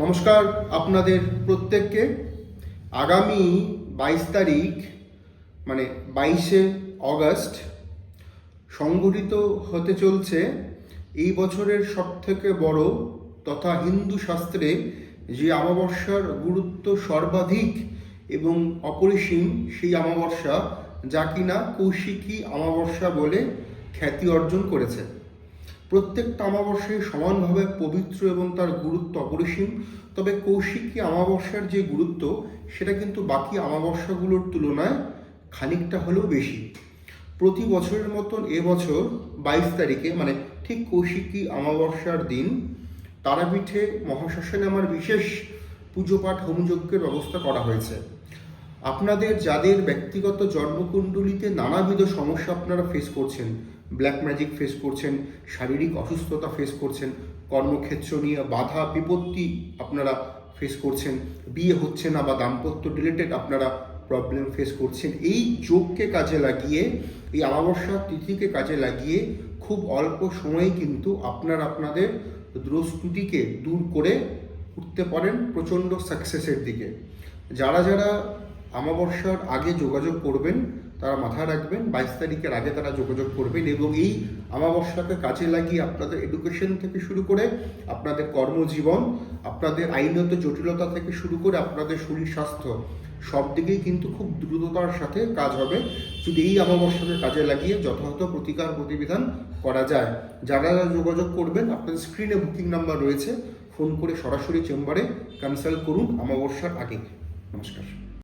নমস্কার আপনাদের প্রত্যেককে। আগামী বাইশ তারিখ মানে বাইশে অগস্ট সংগঠিত হতে চলছে এই বছরের সবথেকে বড় তথা হিন্দু শাস্ত্রে যে অমাবস্যার গুরুত্ব সর্বাধিক এবং অপরিসীম সেই অমাবস্যা যা কিনা কৌশিকী অমাবস্যা বলে খ্যাতি অর্জন করেছে। প্রত্যেকটা অমাবস্যায় সমানভাবে পবিত্র এবং তার গুরুত্ব অপরিসীম। তবে কৌশিকী অমাবস্যার যে গুরুত্ব, সেটা কিন্তু বাকি অমাবস্যাগুলোর তুলনায় খানিকটা হলেও বেশি। প্রতি বছরের মতন এবছর বাইশ তারিখে মানে ঠিক কৌশিকী অমাবস্যার দিন, তারাপীঠে মহাশ্মশানে আমার বিশেষ পুজো পাঠ হোমযজ্ঞের ব্যবস্থা করা হয়েছে। আপনাদের যাদের ব্যক্তিগত জন্মকুণ্ডলিতে নানাবিধ সমস্যা আপনারা ফেস করছেন ব্ল্যাক ম্যাজিক ফেস করছেন, শারীরিক অসুস্থতা ফেস করছেন, কর্মক্ষেত্র নিয়ে বাধা বিপত্তি আপনারা ফেস করছেন, বিয়ে হচ্ছে না বা দাম্পত্য রিলেটেড আপনারা প্রবলেম ফেস করছেন, এই যোগকে কাজে লাগিয়ে, এই অমাবস্যা তিথিকে কাজে লাগিয়ে খুব অল্প সময়ে কিন্তু আপনারা আপনাদের দ্রস্তুতিকে দূর করে উঠতে পারেন প্রচণ্ড সাকসেসের দিকে। যারা যারা অমাবস্যার আগে যোগাযোগ করবেন, তারা মাথায় রাখবেন, বাইশ তারিখের আগে তারা যোগাযোগ করবেন এবং এই অমাবস্যাকে কাজে লাগিয়ে আপনাদের এডুকেশন থেকে শুরু করে আপনাদের কর্মজীবন, আপনাদের আইনত জটিলতা থেকে শুরু করে আপনাদের শরীর স্বাস্থ্য, সব দিকেই কিন্তু খুব দ্রুততার সাথে কাজ হবে। যদি এই অমাবস্যাকে কাজে লাগিয়ে যথাযথ প্রতিকার প্রতিবিধান করা যায়, যারা যারা যোগাযোগ করবেন, আপনাদের স্ক্রিনে বুকিং নাম্বার রয়েছে, ফোন করে সরাসরি চেম্বারে কনসাল্ট করুন অমাবস্যার আগে। নমস্কার।